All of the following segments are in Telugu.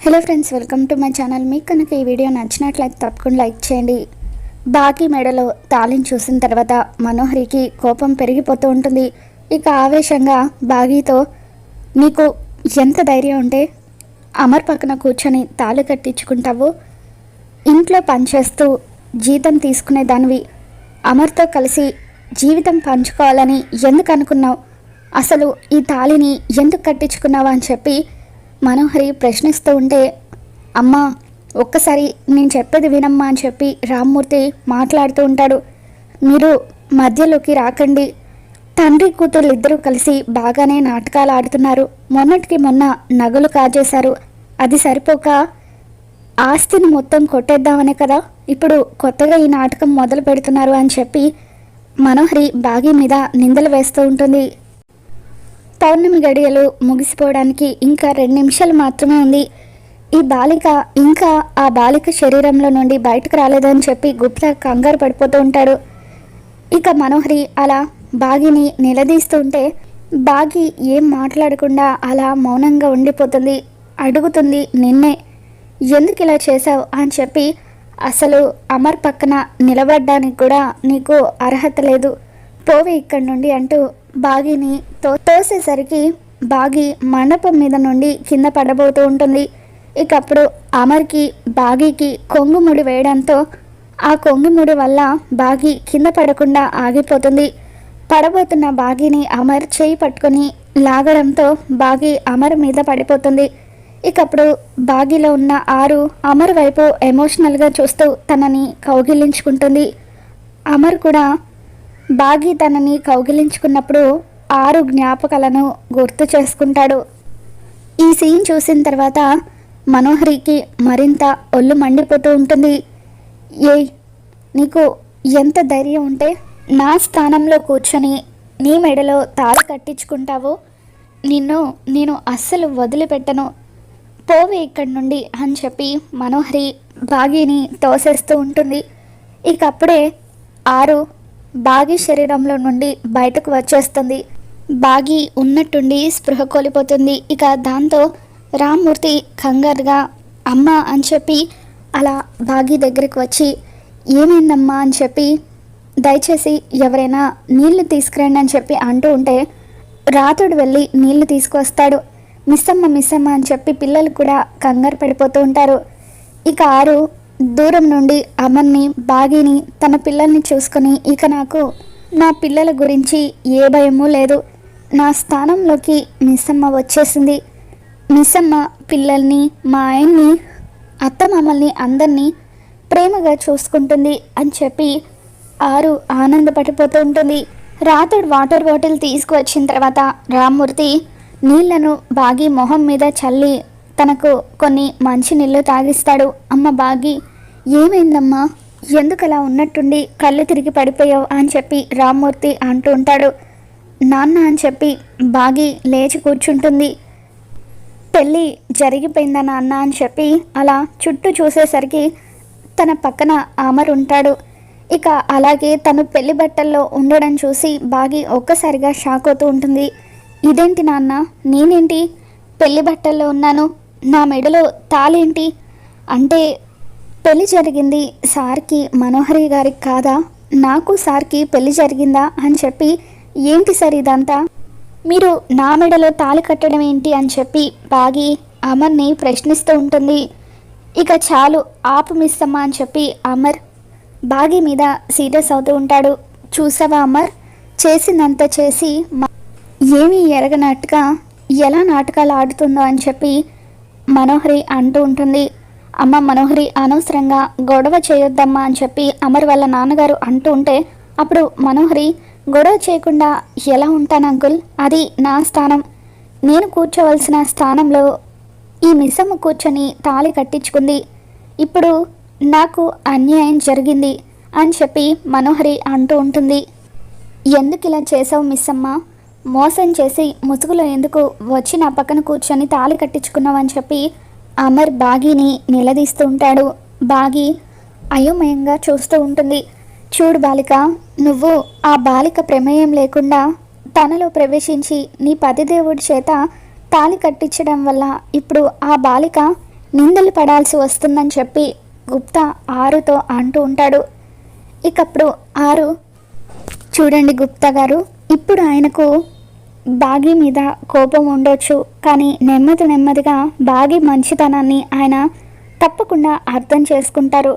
Hello friends welcome to my channel మీకు కనుక ఈ వీడియో నచ్చినట్లయితే తప్పకుండా లైక్ చేయండి. బాకీ మెడలో తాళిని చూసిన తర్వాత మనోహరికి కోపం పెరిగిపోతూ ఉంటుంది. ఇక ఆవేశంగా బాగీతో నీకు ఎంత ధైర్యం ఉంటే అమర్ పక్కన కూర్చొని తాళి కట్టించుకుంటావు. ఇంట్లో పనిచేస్తూ జీతం తీసుకునే దానివి అమర్తో కలిసి జీవితం పంచుకోవాలని ఎందుకు అనుకున్నావు? అసలు ఈ తాళిని ఎందుకు కట్టించుకున్నావా? అని చెప్పి మనోహరి ప్రశ్నిస్తూ ఉంటే అమ్మా ఒక్కసారి నేను చెప్పేది వినమ్మా అని చెప్పి రామ్మూర్తి మాట్లాడుతూ ఉంటాడు. మీరు మధ్యలోకి రాకండి. తండ్రి కూతురు ఇద్దరూ కలిసి బాగానే నాటకాలు ఆడుతున్నారు. మొన్నటికి మొన్న నగలు కాజేశారు. అది సరిపోక ఆస్తిని మొత్తం కొట్టేద్దామనే కదా. ఇప్పుడు కొత్తగా ఈ నాటకం మొదలు పెడుతున్నారు అని చెప్పి మనోహరి బాగి మీద నిందలు వేస్తూ ఉంటుంది. పౌర్ణమి గడియలు ముగిసిపోవడానికి ఇంకా రెండు నిమిషాలు మాత్రమే ఉంది. ఈ బాలిక ఇంకా ఆ బాలిక శరీరంలో నుండి బయటకు రాలేదని చెప్పి గుప్తా కంగారు పడిపోతూ ఉంటాడు. ఇక మనోహరి అలా బాగిని నిలదీస్తూ ఉంటే బాగి ఏం మాట్లాడకుండా అలా మౌనంగా ఉండిపోతుంది. అడుగుతుంది నిన్నే ఎందుకు ఇలా చేశావు? అని చెప్పి అసలు అమర్ పక్కన నిలబడ్డానికి కూడా నీకు అర్హత లేదు. పోవే ఇక్కడి నుండి అంటూ బాగిని తో తోసేసరికి బాగి మండపం మీద నుండి కింద పడబోతూ ఉంటుంది. ఇక అప్పుడు అమర్కి బాగీకి కొంగుముడి వేయడంతో ఆ కొంగుముడి వల్ల బాగి కింద పడకుండా ఆగిపోతుంది. పడబోతున్న బాగిని అమర్ చేయి పట్టుకొని లాగడంతో బాగి అమర్ మీద పడిపోతుంది. ఇకప్పుడు బాగిలో ఉన్న ఆరు అమర్ వైపు ఎమోషనల్గా చూస్తూ తనని కౌగిలించుకుంటుంది. అమర్ కూడా బాగి తనని కౌగిలించుకున్నప్పుడు ఆరు జ్ఞాపకాలను గుర్తు చేసుకుంటాడు. ఈ సీన్ చూసిన తర్వాత మనోహరికి మరింత ఒళ్ళు మండిపోతూ ఉంటుంది. ఏయ్ నీకు ఎంత ధైర్యం ఉంటే నా స్థానంలో కూర్చొని నీ మెడలో తాళి కట్టించుకుంటావో. నిన్ను నేను అస్సలు వదిలిపెట్టను. పోవే ఇక్కడి నుండి అని చెప్పి మనోహరి బాగీని తోసేస్తూ ఉంటుంది. ఇక అప్పుడే ఆరు బాగి శరీరంలో నుండి బయటకు వచ్చేస్తుంది. బాగి ఉన్నట్టుండి స్పృహ కోల్పోతుంది. ఇక దాంతో రామ్మూర్తి కంగారుగా అమ్మ అని చెప్పి అలా బాగి దగ్గరికి వచ్చి ఏమైందమ్మా అని చెప్పి దయచేసి ఎవరైనా నీళ్ళు తీసుకురండి అని చెప్పి అంటూ ఉంటే రాతుడు వెళ్ళి నీళ్ళు తీసుకొస్తాడు మిస్సమ్మ మిస్సమ్మ అని చెప్పి పిల్లలు కూడా కంగారు పడిపోతూ ఉంటారు. ఇక ఆరు దూరం నుండి అమర్ని బాగిని తన పిల్లల్ని చూసుకొని ఇక నాకు నా పిల్లల గురించి ఏ భయమూ లేదు. నా స్థానంలోకి మిస్సమ్మ వచ్చేసింది. మిస్సమ్మ పిల్లల్ని మా ఆయన్ని అత్త మామల్ని అందరినీ ప్రేమగా చూసుకుంటుంది అని చెప్పి ఆరు ఆనందపడిపోతూ ఉంటుంది. రాతుడు వాటర్ బాటిల్ తీసుకువచ్చిన తర్వాత రామ్మూర్తి నీళ్ళను బాగి మొహం మీద చల్లి తనకు కొన్ని మంచి నీళ్ళు తాగిస్తాడు. అమ్మ బాగి ఏమైందమ్మా? ఎందుకలా ఉన్నట్టుండి కళ్ళు తిరిగి పడిపోయావు? అని చెప్పి రామ్మూర్తి అంటూ ఉంటాడు. నాన్న అని చెప్పి బాగి లేచి కూర్చుంటుంది. పెళ్ళి జరిగిపోయిందా నాన్న అని చెప్పి అలా చుట్టూ చూసేసరికి తన పక్కన ఆమర్ ఉంటాడు. ఇక అలాగే తను పెళ్ళి బట్టల్లో ఉండడం చూసి బాగి ఒక్కసారిగా షాక్ అవుతూ ఉంటుంది. ఇదేంటి నాన్న? నేనేంటి? పెళ్ళి బట్టల్లో ఉన్నాను. నా మెడలో తాళేంటి అంటే పెళ్ళి జరిగింది సార్కి మనోహరి గారికి కాదా? నాకు సార్కి పెళ్ళి జరిగిందా? అని చెప్పి ఏంటి సార్ ఇదంతా? మీరు నా మెడలో తాళి కట్టడం ఏంటి అని చెప్పి బాగి అమర్ని ప్రశ్నిస్తూ ఉంటుంది. ఇక చాలు ఆపు మిస్సమ్మా అని చెప్పి అమర్ బాగి మీద సీరియస్ అవుతూ ఉంటాడు. చూసావా అమర్? చేసినంత చేసి ఏమీ ఎరగనట్టుగా ఎలా నాటకాలు ఆడుతుందో అని చెప్పి మనోహరి అంటూ ఉంటుంది. అమ్మ మనోహరి అనవసరంగా గొడవ చేయొద్దమ్మా అని చెప్పి అమర్ వాళ్ళ నాన్నగారు అంటూ ఉంటే అప్పుడు మనోహరి గొడవ చేయకుండా ఎలా ఉంటాను అంకుల్? అది నా స్థానం. నేను కూర్చోవలసిన స్థానంలో ఈ మిస్సమ్మ కూర్చొని తాళి కట్టించుకుంది. ఇప్పుడు నాకు అన్యాయం జరిగింది అని చెప్పి మనోహరి అంటూ ఉంటుంది. ఎందుకు ఇలా చేసావు మిస్సమ్మ? మోసం చేసి ముసుగులో ఎందుకు వచ్చి నా పక్కన కూర్చొని తాళి కట్టించుకున్నావని చెప్పి అమర్ బాగీని నిలదీస్తూ ఉంటాడు. బాగి అయోమయంగా చూస్తూ ఉంటుంది. చూడు బాలిక నువ్వు ఆ బాలిక ప్రమేయం లేకుండా తనలో ప్రవేశించి నీ పతిదేవుడి చేత తాళి కట్టించడం వల్ల ఇప్పుడు ఆ బాలిక నిందలు పడాల్సి వస్తుందని చెప్పి గుప్తా ఆరుతో అంటూ ఉంటాడు. ఇకప్పుడు ఆరు చూడండి గుప్తా గారు ఇప్పుడు ఆయనకు బాగి మీద కోపం ఉండొచ్చు కానీ నెమ్మది నెమ్మదిగా బాగి మంచితనాన్ని ఆయన తప్పకుండా అర్థం చేసుకుంటారు.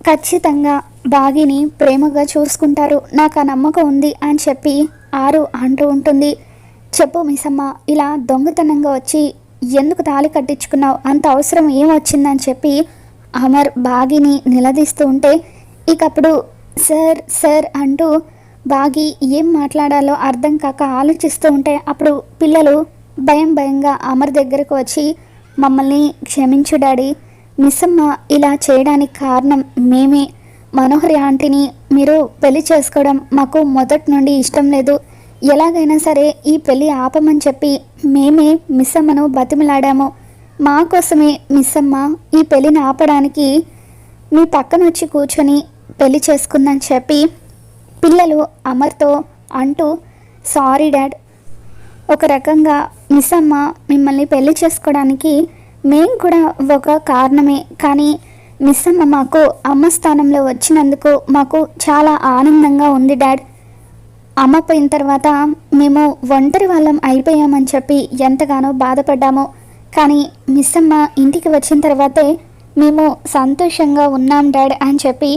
ఖచ్చితంగా బాగిని ప్రేమగా చూసుకుంటారు. నాకు ఆ నమ్మకం ఉంది అని చెప్పి ఆరు అంటూ ఉంటుంది. చెప్పు మిసమ్మ ఇలా దొంగతనంగా వచ్చి ఎందుకు తాళి కట్టించుకున్నావు? అంత అవసరం ఏమొచ్చిందని చెప్పి అమర్ బాగిని నిలదీస్తూ ఉంటే ఇకప్పుడు సార్ సార్ అంటూ బాగి ఏం మాట్లాడాలో అర్థం కాక ఆలోచిస్తూ ఉంటే అప్పుడు పిల్లలు భయం భయంగా అమర్ దగ్గరకు వచ్చి మమ్మల్ని క్షమించు డాడీ మిస్సమ్మ ఇలా చేయడానికి కారణం మేమే. మనోహరి ఆంటీని మీరు పెళ్ళి చేసుకోవడం మాకు మొదటి నుండి ఇష్టం లేదు. ఎలాగైనా సరే ఈ పెళ్ళి ఆపమని చెప్పి మేమే మిస్సమ్మను బతిమలాడాము. మా కోసమే మిస్సమ్మ ఈ పెళ్ళిని ఆపడానికి మీ పక్కన వచ్చి కూర్చొని పెళ్ళి చేసుకుందని చెప్పి పిల్లలు అమర్తో అంటూ సారీ డాడ్. ఒక రకంగా మిస్సమ్మ మిమ్మల్ని పెళ్ళి చేసుకోవడానికి మేం కూడా ఒక కారణమే కానీ మిస్ అమ్మ మాకు అమ్మ స్థానంలో వచ్చినందుకు మాకు చాలా ఆనందంగా ఉంది డాడ్. అమ్మ పోయిన తర్వాత మేము ఒంటరి వాళ్ళం అయిపోయామని చెప్పి ఎంతగానో బాధపడ్డాము. కానీ మిస్ అమ్మ ఇంటికి వచ్చిన తర్వాతే మేము సంతోషంగా ఉన్నాం డాడ్ అని చెప్పి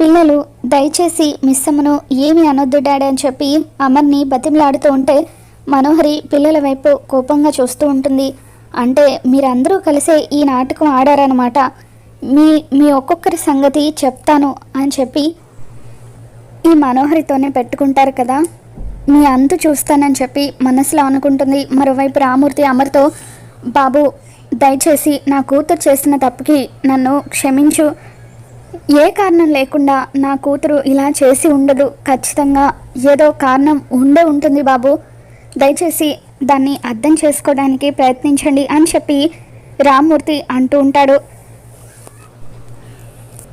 పిల్లలు దయచేసి మిస్ అమ్మను ఏమి అనొద్దు డాడ్ అని చెప్పి అమర్ని బతిమలాడుతూ ఉంటే మనోహరి పిల్లల వైపు కోపంగా చూస్తూ ఉంటుంది. అంటే మీరందరూ కలిసే ఈ నాటకం ఆడారనమాట మీ మీ ఒక్కొక్కరి సంగతి చెప్తాను అని చెప్పి ఈ మనోహరితోనే పెట్టుకుంటారు కదా. మీ అంతు చూస్తానని చెప్పి మనసులో అనుకుంటుంది. మరోవైపు రామూర్తి అమర్తో బాబు దయచేసి నా కూతురు చేసిన తప్పుకి నన్ను క్షమించు. ఏ కారణం లేకుండా నా కూతురు ఇలా చేసి ఉండదు. ఖచ్చితంగా ఏదో కారణం ఉండే ఉంటుంది బాబు. దయచేసి దాన్ని అర్థం చేసుకోవడానికి ప్రయత్నించండి అని చెప్పి రామ్మూర్తి అంటూ ఉంటాడు.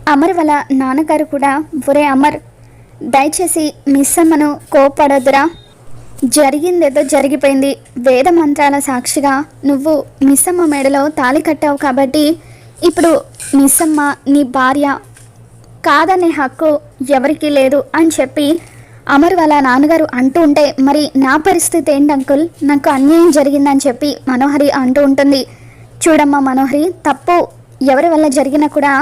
అమర్ వాళ్ళ నాన్నగారు కూడా ఒరే అమర్ దయచేసి మిస్ అమ్మను కోపడొద్దురా జరిగిందేదో జరిగిపోయింది. వేద మంత్రాల సాక్షిగా నువ్వు మిస్సమ్మ మెడలో తాళి కట్టావు కాబట్టి ఇప్పుడు మిస్సమ్మ నీ భార్య కాదనే హక్కు ఎవరికీ లేదు అని చెప్పి అమర్ వాళ్ళ నాన్నగారు అంటూ ఉంటే మరి నా పరిస్థితి ఏంటి అంకుల్? నాకు అన్యాయం జరిగిందని చెప్పి మనోహరి అంటూ ఉంటుంది. చూడమ్మా మనోహరి తప్పు ఎవరి వల్ల జరిగినా కూడా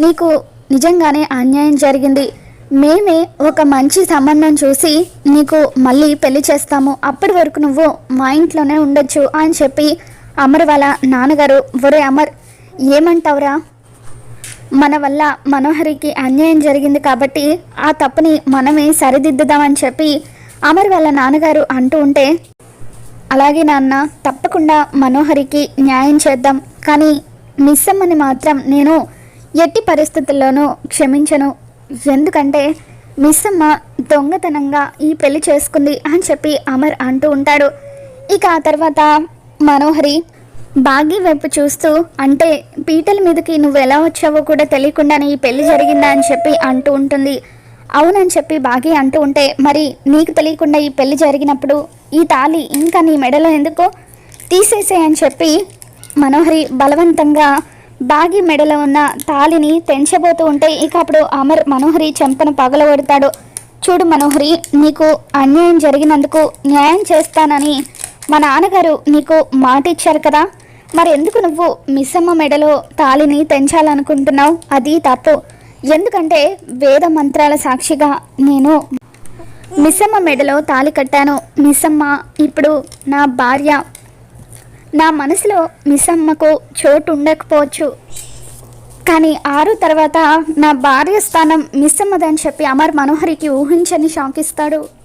నీకు నిజంగానే అన్యాయం జరిగింది. మేమే ఒక మంచి సంబంధం చూసి నీకు మళ్ళీ పెళ్ళి చేస్తాము. అప్పటి వరకు నువ్వు మా ఇంట్లోనే ఉండొచ్చు అని చెప్పి అమర్ వాళ్ళ నాన్నగారు ఒరే అమర్ ఏమంటావురా? మన వల్ల మనోహరికి అన్యాయం జరిగింది కాబట్టి ఆ తప్పుని మనమే సరిదిద్దుదామని చెప్పి అమర్ వాళ్ళ నాన్నగారు అంటూ ఉంటే అలాగే నాన్న తప్పకుండా మనోహరికి న్యాయం చేద్దాం. కానీ మిస్సమ్మని మాత్రం నేను ఎట్టి పరిస్థితుల్లోనూ క్షమించను. ఎందుకంటే మిస్సమ్మ దొంగతనంగా ఈ పెళ్ళి చేసుకుంది అని చెప్పి అమర్ అంటూ ఉంటాడు. ఇక ఆ తర్వాత మనోహరి భాగ్య వైపు చూస్తూ అంటే పీటల మీదకి నువ్వు ఎలా వచ్చావో కూడా తెలియకుండానే ఈ పెళ్ళి జరిగిందా అని చెప్పి అంటూ ఉంటుంది. అవునని చెప్పి బాగి అంటూ ఉంటే మరి నీకు తెలియకుండా ఈ పెళ్ళి జరిగినప్పుడు ఈ తాళి ఇంకా నీ మెడలో ఎందుకో తీసేసే అని చెప్పి మనోహరి బలవంతంగా బాగి మెడలో ఉన్న తాళిని తెంచబోతూ ఉంటే ఇక అప్పుడు అమర్ మనోహరి చెంపను పగలగొడతాడు. చూడు మనోహరి నీకు అన్యాయం జరిగినందుకు న్యాయం చేస్తానని మా నాన్నగారు నీకు మాట ఇచ్చారు కదా. మరి ఎందుకు నువ్వు మిస్సమ్మ మెడలో తాళిని తెంచాలనుకుంటున్నావు? అది తప్పు. ఎందుకంటే వేద మంత్రాల సాక్షిగా నేను మిస్సమ్మ మెడలో తాళి కట్టాను. మిస్సమ్మ ఇప్పుడు నా భార్య. నా మనసులో మిస్సమ్మకు చోటు ఉండకపోవచ్చు. కానీ ఆరు తర్వాత నా భార్య స్థానం మిస్సమ్మదని చెప్పి అమర్ మనోహరికి ఊహించని షాక్ ఇస్తాడు.